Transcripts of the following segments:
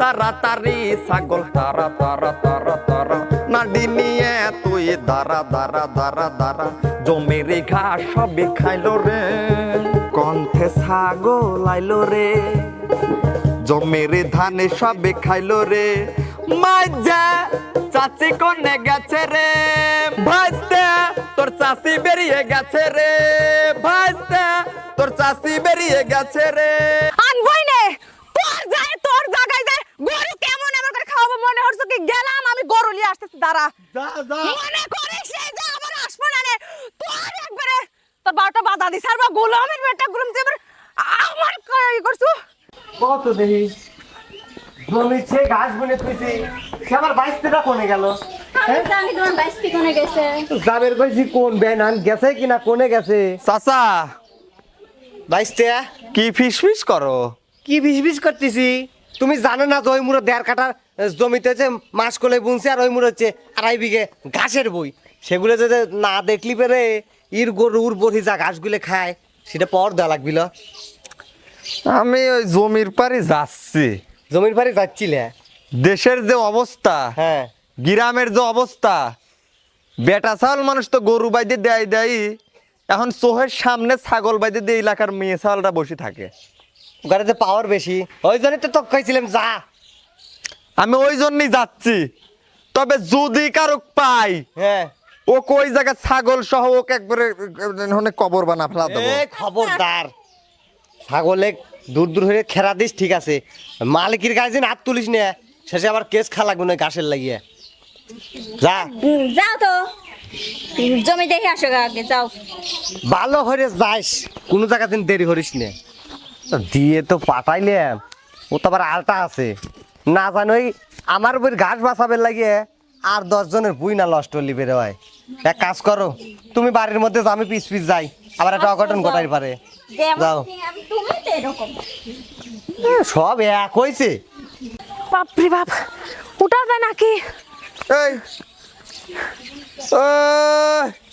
তাড়াতাড়ি ছাগল, তারা তারা তারা তারা। নাডি নিয়ে তুই দাঁড়া দাঁড়া দাঁড়া দাঁড়া। জমির ঘাস সবে খাইলো রে। কণ্ঠে ছাগল আইলো রে। জমির ধানে সবে খাইলো রে। মাজা চাচি কোনে গেছে রে। ভাজতে তোর চাচি বেরিয়ে গেছে রে। ভাজতে তোর চাচি বেরিয়ে গেছে রে। আনবই নে। তোর যায়, তোর জায়গায় যায় গরু কেমন আমার করে খাওয়াবো মনে হচ্ছে কি গেলাম আমি গরু নিয়ে আসতেছি দাঁড়া। মনে করিস যে আবার আসব না রে তোর একবারে তোর বারোটা বাধা দিস আর বা গোলামের বেটা গুলাম যে আমার ক- করছু। কত দেখি জমিছে ঘাস বনে তুইছি সে আবার বাইশ টাকা কোনে গেল? আমি জানি তোমার বাইশটি কোনে গেছে। যাবের কইছি কোন বেনান গেছে কিনা কোনে গেছে? চাচা বাইশ টাকা কি ফিস ফিস করো? কি করতেছি? তুমি জানো না মুড়ো দেড় কাঠা জমিতে যে মাস কোলে বুনছে আর ওই মুড়ো হচ্ছে আড়াই বিঘে ঘাসের বই। সেগুলো যদি না দেখলি পেরে ইর গরুর বহি যা ঘাসগুলো খায় সেটা পর দেওয়া লাগবিল। আমি ওই জমির পারে যাচ্ছি। জমির পারে যাচ্ছিলে? দেশের যে অবস্থা হ্যাঁ। গ্রামের যে অবস্থা বেটা ছাগল মানুষ তো গরু বাইদে দেয় দেয় এখন চোহের সামনে ছাগল বাইদে দিয়ে এলাকার মেয়ে ছাগলরা বসে থাকে। ওখানে যে পাওয়ার বেশি ওই জন্য তো তোকে কইছিলাম যা। আমি ওই জন্যই যাচ্ছি। তবে যদি কারও পাই হ্যাঁ। ও কই জায়গা ছাগল সহ ওকে একবারে মানে কবর বানা ফেলা দেবো। এ খবরদার। ছাগলে দূর দূর হয়ে খেরা দিস ঠিক আছে। মালিকের কাছে হাত তুলিস নে শেষে আবার কেস খা লাগবে না ঘাসের লাগিয়ে। যা। যাও তো। জমি দেখে আসো আগে যাও। ভালো হয়ে যাস কোনো জায়গাতে দেরি করিস নে। দিয়ে তো পাঠাইলে ও তো আবার আলটা আছে। না জানোই আমার বই ঘাস বাঁচাবে লাগিয়ে আর দশজনের বুই না নষ্ট হলি বেরো হয়। এক কাজ করো তুমি বাড়ির মধ্যে যাও, আমি পিস পিস যাই আবার একটা অঘটন ঘটাই পারে। যাও। আমি তুমি তো এরকম। এ, সব এক হয়েছে বাপরে বাপ উঠা যায় নাকি? এই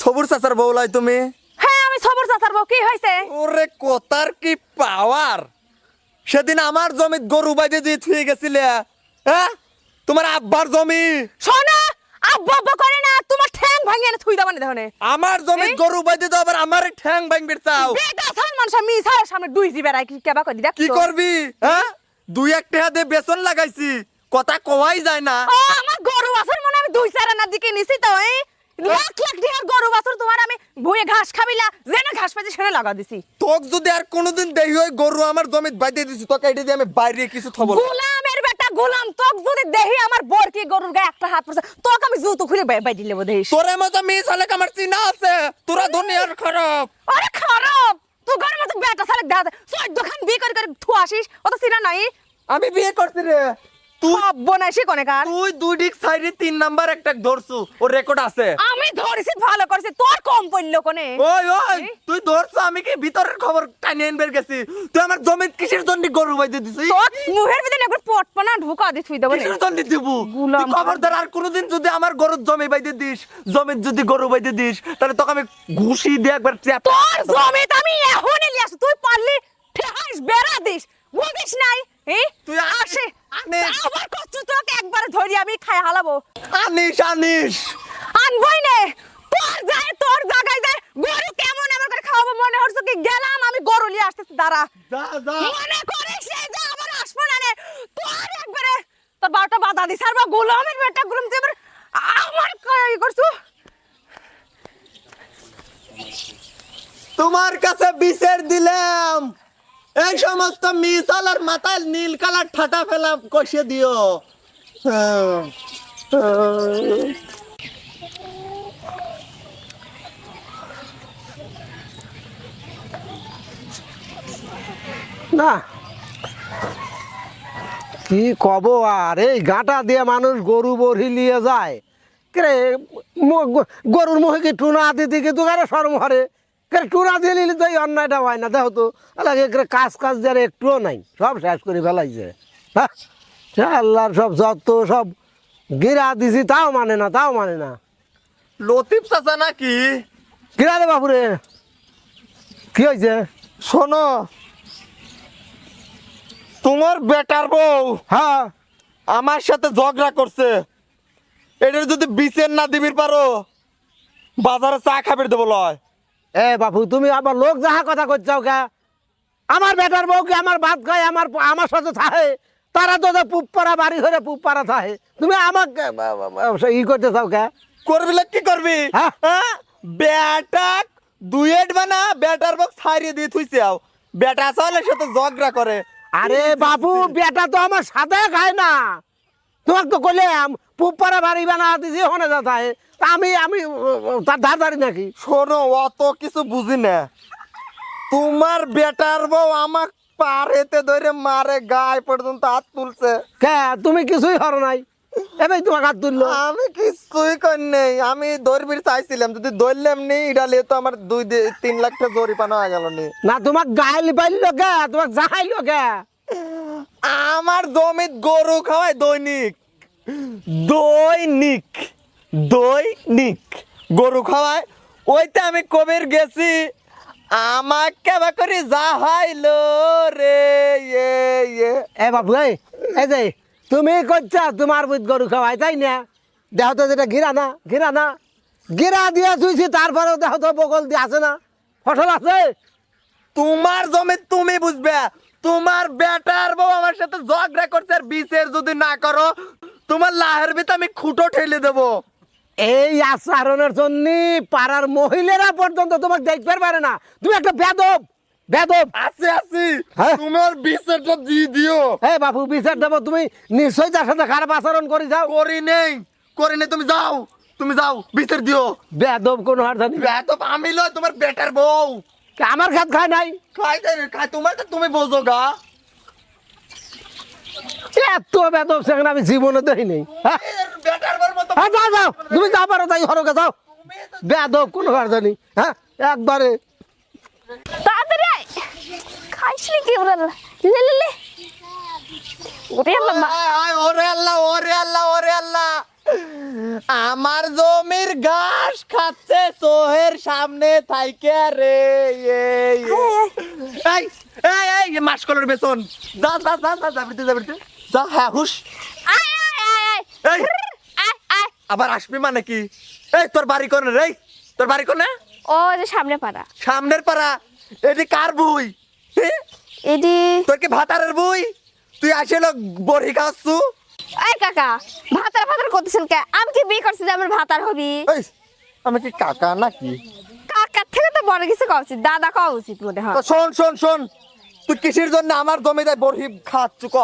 সবুর চাচার বউলাই তুমি। হ্যাঁ আমি সবর চাচার বউ কি হয়েছে ওরে কোতার কি পাওয়ার সেদিন আমার জমিত গরু বাইদে দিয়ে থুয়ে গেছিলে হ্যাঁ? তোমার আব্বার জমি। শোনা আব্বা আব্বা করে না তোমার ঠ্যাং ভাঙিয়ে না থুই দাও না। আমার এই? গরু বাইদে আবার আমার ঠ্যাং ভাঙবে চাও। বেটা সান মানুষ আমি সার সামনে দুই দিবে কি কেবা কই দেখ কি করবি হ্যাঁ? দুই এক টাকা দিয়ে বেতন লাগাইছি কথা কওয়াই যায় না। ও আমার গরু বাছুর মনে আমি দুই চার আনার দিকে নিছি তো এই। লাখ লাখ টাকার গরু বাছুর তোমার আমি ভুঁয়ে ঘাস খাবিলা যেনে ঘাস পাইছি সেনে লাগা দিছি। তোক যদি আর কোনোদিন দেই হয় গরু আমার জমিত বাইদে দিছি তোকে এটা দিয়ে আমি বাইরে কিছু থবো গোলামের বেটা গোলাম তোক যদি দেহি আমার বর কি গরুর গায়ে একটা হাত পড়ছে তোকে আমি জুতো খুলে বাই বাই দিলে দেহিস তোরে মতো মেয়ে সালে আমার চিনা আছে তোরা দুনিয়ার খারাপ আরে খারাপ তুই ঘরের মধ্যে বেটা সালে দেখা চোদ্দ খান বিয়ে করে করে থু আসিস অত চিনা নাই? আমি বিয়ে করছি রে তুই বনাইছি কোনে কার? তুই দুই দিক সাইডে তিন নাম্বার একটা ধরছু। ওর রেকর্ড আছে। আমি ধরেছি ভালো করেছি। তোর কম পড়ল কোনে? ওই ওই তুই ধরছ আমি কি ভিতরের খবর টানিয়ে আনবার গেছি? তুই আমার জমিত কিসের জন্য গরু বাইতে দিছিস? তোর মুহের ভিতরে একবার পটপনা ঢুকা দি থুই দেবো কিসের জন্য দিব? গুলাম। তুই খবরদার আর কোনোদিন যদি আমার গরুর জমি বাইতে দিস জমিত যদি গরু বাইতে দিস তাহলে তোকে আমি ঘুষি দিয়ে একবার তোর আমি এখনই তুই পারলি ঠেহাস বেড়া দিস। বুঝিস নাই। এই তুই তুই আসে। আনিস। আবার তোকে একবার ধরি আমি খাই হালাবো। আনিস আনিস। আনবই নে। তোর যায় তোর জায়গায় যায়। গরু কেমন আমার করে খাওয়াবো মনে হচ্ছে কি গেলাম আমি গরু নিয়ে আসতেছি দাঁড়া। যা যা। মনে করিস সে যে আবার আসব না রে তোর একবারে তোর বারোটা বাধা দিস আর বা গোলামের বেটা গুলাম যে এবার আমার ই করছু। তোমার কাছে বিচার দিলাম। এই সমস্ত মিসাল আর মাথায় নীল কালার ঠাটা ফেলা কষে দিও। না। কি কব আর? এই গাঁটা দিয়ে মানুষ গরু বরহি নিয়ে যায়। কে গরুর মুখে কি টুনা দিতে কিন্তু কারে সরম হরে? টুনা দিয়ে নিলে তো এই অন্যায়টা হয় না। দেখো তো লাগে কাজ কাজ দেওয়ার একটুও নাই সব শেষ করে ফেলাইছে। হ্যাঁ আল্লাহর সব যত সব গিরা দিছি তাও মানে না তাও মানে না। লতিফ চাচা নাকি? গিরা রে বাপুরে কি হয়েছে শোনো তোমার বেটার বউ হ্যাঁ আমার সাথে ঝগড়া করছে। এটার যদি বিচার না দিবির পারো বাজারে চা খাবির দেবো লয়। এ বাপু তুমি আবার লোক যাহা কথা করছাও কে আমার বেটার বউকে আমার ভাত খায় আমার আমার সাথে থাকে? তারা তো তো পুপ পাড়া বাড়ি ঘরে পুপ পাড়া থাকে। তুমি আমাকে ই করতে চাও কে করবি কি করবি? হ্যাঁ? হ্যাঁ? বেটাক দুয়েট বানা বেটার বক্স ছাড়িয়ে দিয়ে থুইছে আও। বেটা চাইলে সাথে ঝগড়া করে। আরে বাবু বেটা তো আমার সাথে খায় না। তোমাকে তো কইলাম পুপ পাড়া বাড়ি বানা দিছি ওখানে যা থাকে। তা আমি আমি তার ধার ধারি নাকি? শোনো অত কিছু বুঝি না। তোমার বেটার বউ আমাক পারেতে ধরে মারে গায়ে পর্যন্ত হাত তুলছে। কে? তুমি কিছুই হর নাই। এবার তোমাকে হাত তুললো। আমি কিছুই কর নেই। আমি দৌড়বির চাইছিলাম যদি দৌড়লাম নি এটা লিয়ে তো আমার দুই তিন লাখ টাকা জরিপানা হয়ে গেল নি। না তোমাক গায়ে পাইল কে? তোমাক যাহাইল কে? আমার জমিত গরু খাওয়ায় দৈনিক। দৈনিক। দৈনিক। গরু খাওয়ায় ওইটা আমি কবির গেছি। আমাকে কেবা করে যাহাইলো রে ইয়ে ইয়ে এ বাবু এই এই যে তুমি করছা তোমার বুধ গরু খাওয়াই তাই না? দেহ তো যেটা ঘিরা না ঘিরা না। গিরা দিয়ে চুইছি তারপরেও দেহ তো বগল দিয়ে আছে না। ফসল আছে? তোমার জমি তুমি বুঝবে। তোমার বেটার বউ আমার সাথে ঝগড়া করছে আর বিচের যদি না করো তোমার লাহের ভিতরে আমি খুঁটো ঠেলে দেবো। এই আচরণের জন্য পাড়ার মহিলারা পর্যন্ত তোমাকে দেখতে পারে না। তুমি একটা বেদব বেদব। আছে আছি। হ্যাঁ? তোমার বিচারটা দিয়ে দিও। হে বাবু বিচার দেবো। তুমি নিশ্চয়ই তার সাথে খারাপ আচরণ করে যাও। করি নেই করি নেই তুমি যাও তুমি যাও বিচার দিও। বেদব কোনো হার জানি এত আমি লয় তোমার বেটার বউ। আমার খাত খায় নাই। খাই খাই তোমার তো তুমি বোঝো গা। এত বেদব সেখানে আমি জীবনে দেই নেই হ্যাঁ বেটার বউর মতো যাও যাও তুমি যা পারো তাই হরকে যাও। বেদব কোনো জানি হ্যাঁ একবারে। তাড়াতাড়ি খাইস ওরা লে লে লে। ওরে আল্লাহ ওরে আল্লাহ ওরে আল্লাহ ওরে আল্লাহ। আমার জমির ঘাস খাচ্ছে সোহের সামনে থাইকে রে এই এই এই এই মাসকলের বেসন যা যা যা যা যাবিতে যাবিতে যা হ্যাঁ হুশ। আবার আসবি মানে কি? এই তোর বাড়ি কোনে রে? তোর বাড়ি কোনে? ও যে সামনে পাড়া। সামনের পাড়া। এটি কার বই? এডি তোর কি ভাতারের বই? তুই আসলে বড়ি খাচ্ছু এই কাকা ভাতার ভাতার করতেছেন কে? আমি কি বিয়ে করছি যে আমার ভাতার হবি? এই আমি কি কাকা নাকি? কাকার থেকে তো বড় কিছু কওয়া উচিত দাদা কওয়া উচিত মনে হয়। তো শোন শোন শোন তুই কিসের জন্য আমার জমিতে বড়ি খাচ্ছু ক?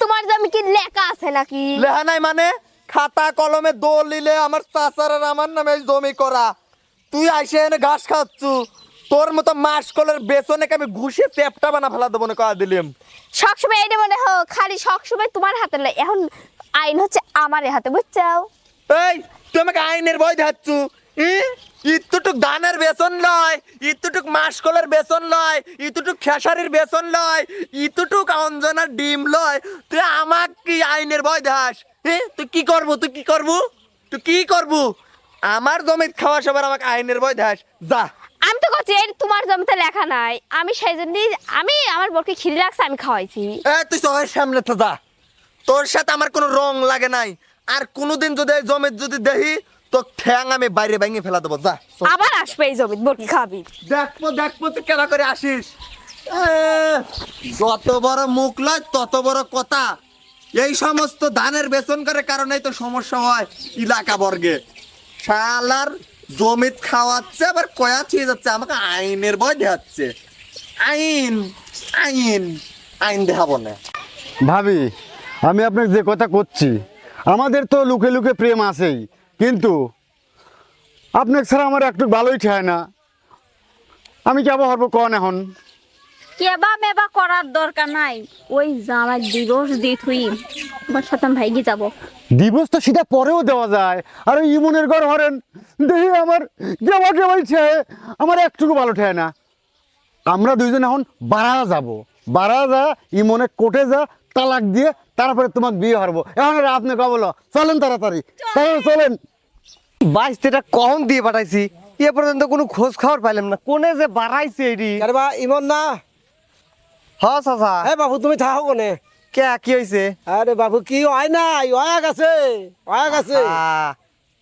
তোমার জমি কি লেখা আছে নাকি? লেহা নাই মানে? খাতা কলমে দলিলে আমার চাচার আমার নামে জমি করা। তুই আইসে এনে ঘাস খাচ্ছু। তোর মতো মাসকলের বেসনে আমি ঘুষে চেপটা বানা ফেলা দেবো না কয়া দিলাম? সবসময় এটা মনে হোক খালি সবসময় তোমার হাতে লাই এখন আইন হচ্ছে আমার হাতে বুঝছ এই তুই আমাকে আইনের ভয় দেখাচ্ছু? ইতুটুক ধানের বেসন লয় ইতুটুক মাসকলের বেসন লয় ইতুটুক খেসারির বেসন লয় ইতুটুক অঞ্জনার ডিম লয়। তুই আমাক কি আইনের ভয় দেখাস? হ্যাঁ তুই কি করব তুই কি করব? তুই কি করব? আমার জমিত খাওয়া সবার আমাকে আইনের ভয় দেখাস। যা। আমি তো করছি এটা তোমার জমিতে লেখা নাই। আমি সেই জন্যই আমি আমার বরকে খিদে লাগছে আমি খাওয়াইছি। এ তুই সবাই সামনে তো যা। তোর সাথে আমার কোনো রং লাগে নাই। আর কোনোদিন যদি এই জমিত যদি দেখি তো ঠ্যাং আমি বাইরে ভেঙে ফেলা দেবো যা আবার আসবে এই জমিত বরকি খাবি দেখব দেখব তুই কেনা করে আসিস। এ, যত বড় মুখ লয় তত বড় কথা। এই সমস্ত ধানের বেতন করে কারণেই তো সমস্যা হয় এলাকা বর্গে। শালার জমিত খাওয়াচ্ছে, আবার কয়া ছিয়ে যাচ্ছে, আমাকে আইনের ভয় দেখাচ্ছে। আইন আইন আইন দেখাবো না। ভাবি, আমি আপনাকে যে কথা করছি আমাদের তো লুকে লুকে প্রেম আছেই, কিন্তু আপনার ছাড়া আমার একটু ভালোই ঠায় না। আমি যাব হরবো কন এখন? কেবা মেবা করার দরকার নাই। ওই জামাই দিবস দিয়ে থুই তোমার সাথে ভাইগে যাব। দিবস তো সেটা পরেও দেওয়া যায়। আর ওই ইমনের ঘর হরেন দেখি আমার কেবা কেবাই ঠায় আমার একটুকু ভালো ঠায় না। আমরা দুইজন এখন বাড়া যাব। বাড়া যা ইমনে কোটে যা তালাক দিয়ে তারপরে তোমাকে বিয়ে হারবো। এখন আপনি কবলো চলেন তাড়াতাড়ি। চলেন। বাইশ তেটা কখন দিয়ে পাঠাইছি? এ পর্যন্ত কোনো খোঁজ খবর পাইলাম না। কোনে যে বাড়াইছে এটি? আরে বা ইমন না হ চাচা। বাবু তুমি থাকো কোনে কে কি হয়েছে আরে বাবু কি হয় নাই? হয়ে গেছে হয়ে গেছে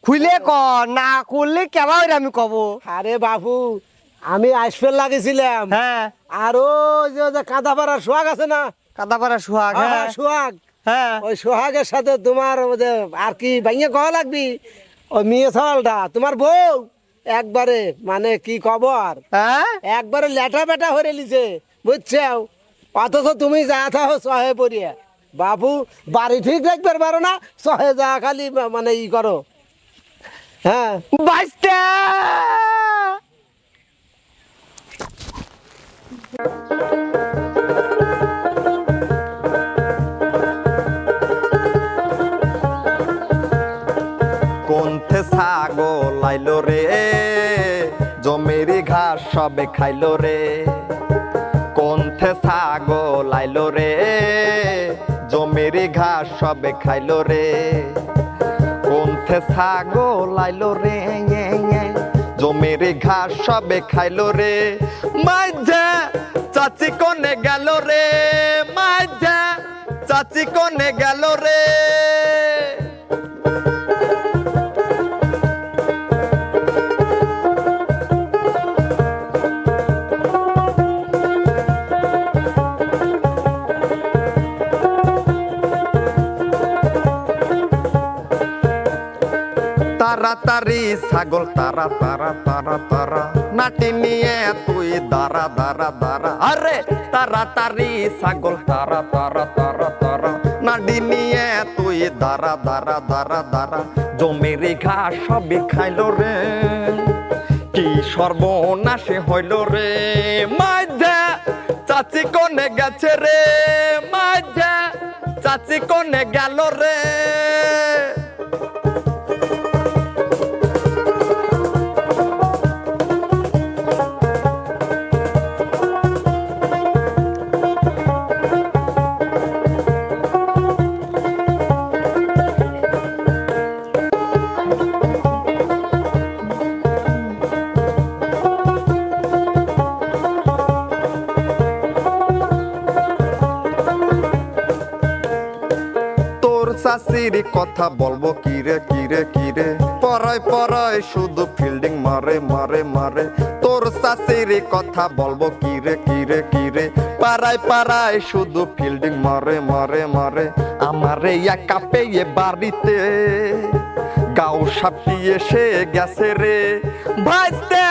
খুলে ক না করলে কেবা হইরে আমি কব। আরে বাবু আমি আইসফেল লাগেছিলাম। হ্যাঁ আর ওই যে যে কাঁদা পাড়ার সোহাগ আছে না? কাদাপাড়া সুহাগ হ্যাঁ, সোহাগ। হ্যাঁ ওই সোহাগের সাথে তোমার আর কি ভাইয়ে কওয়া লাগবি? ওই মেয়ে সওয়ালটা তোমার বউ? একবারে মানে কি খবর? হ্যাঁ? একবারে লেটা বেটা হয়ে লিছে বুঝছ অথচ তুমি যা থাও সহে পড়িয়া। বাবু বাড়ি ঠিক রাখবে পারো না সহে যা খালি মানে ই করো। হ্যাঁ। কোনথে ছাগল আইলো রে? জমির ঘাস সবে খাইলো রে। কোনথে ছাগল আইলো রে, জমির ঘাস সবে খাইলো রে। কোনথে ছাগল আইলো রে জমির ঘাস সবে খাইলো রে। মাঝে চাচি কোনে গেল রে মাঝে চাচি কোনে গেল রে। তাড়াতাড়ি ছাগল, তারা তারা তারা তারা। নাটি নিয়ে তুই দাঁড়া দাঁড়া দাঁড়া। আরে, তাড়াতাড়ি ছাগল, তারা তারা তারা তারা। নাডি নিয়ে তুই দাঁড়া দাঁড়া দাঁড়া দাঁড়া। জমির ঘাস সবই খাইলো রে। কি সর্বনাশে হইল রে। মাঝে চাচি কোনে গেছে রে? মাঝে চাচি কোনে গেল রে? চাষির কথা বলব কিরে কিরে কিরে পরায় পরায় শুধু ফিল্ডিং মারে মারে মারে। তোর চাষির কথা বলব কিরে কিরে কিরে পাড়ায় পাড়ায় শুধু ফিল্ডিং মারে মারে মারে। আমারে একা পেয়ে বাড়িতে গাও সাপটি এসে গেছে রে। ভাইস্তে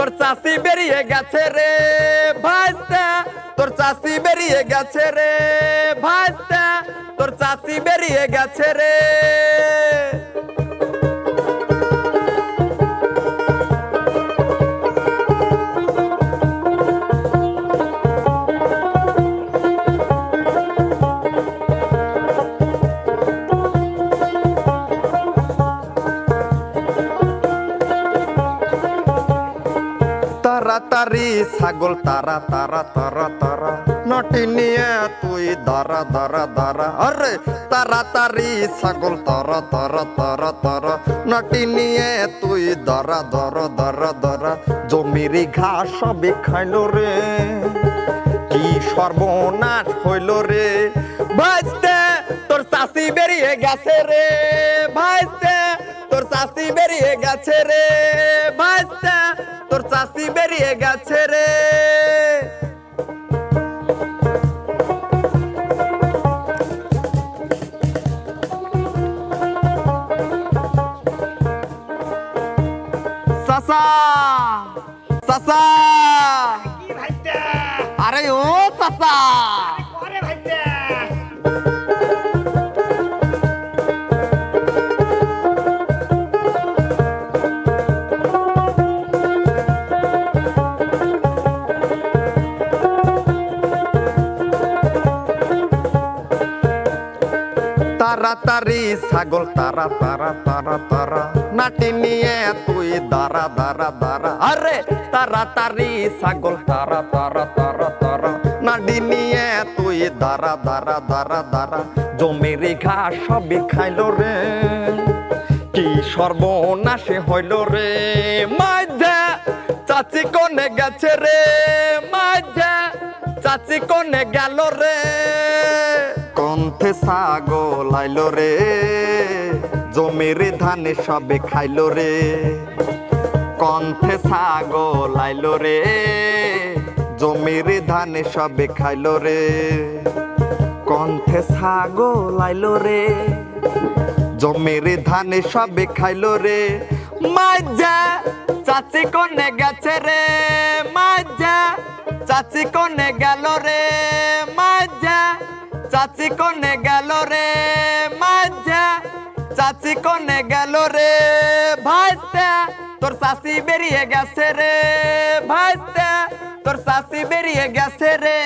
তোর চাষি বেরিয়ে গেছে রে ভাইস্তা। তোর চাষি বেরিয়ে গেছে রে ভাইস্তা। তোর চাষি বেরিয়ে গেছে রে। তাড়াতাড়ি, ছাগল তারা তারা তারা তারা নটি নিয়ে তুই দাঁড়া দাঁড়া দাঁড়া। আরে, তাড়াতাড়ি, ছাগল তারা তারা তারা তারা নটি নিয়ে তুই দাঁড়া দাঁড়া দাঁড়া দাঁড়া। জমির ঘাস সবে খাইলো রে। কি সর্বনাশ হইল রে। ভাইস্তে, তোর চাষি বেরিয়ে গেছে রে। ভাইস্তে, তোর চাষি বেরিয়ে গেছে রে। ভাইস্তে তোর চাষি বেরিয়ে গেছে রে। চাচা চাচা। আরে ও চাচা। ছাগল, তারা তারা তারা তারা। নাটি নিয়ে তুই দাঁড়া দাঁড়া দাঁড়া। আরে, তাড়াতাড়ি ছাগল, তারা তারা তারা তারা। নাডি নিয়ে তুই দাঁড়া দাঁড়া দাঁড়া দাঁড়া। জমির ঘাস সবই খাইলো রে। কি সর্বনাশে হইল রে। মাঝে চাচি কোনে গেছে রে। মাঝে চাচি কোনে গেল রে? কণ্ঠে ছাগল আইলো রে। জমির ধানে সবে খাইলো রে। কণ্ঠে ছাগল আইলো রে। জমির ধানে সবে খাইলো রে। কণ্ঠে ছাগল আইলো রে। জমির ধানে সবে খাইলো রে। মাজা চাচি কোনে গেছে রে? মাজা চাচি কোনে গেল রে মাজা চাচি কোনে গেল রে মাজা চাচি কোনে গেল রে ভাইস্তে তোর চাচি বেরিয়ে গেছে রে ভাইস্তে তোর চাচি বেরিয়ে গেছে রে।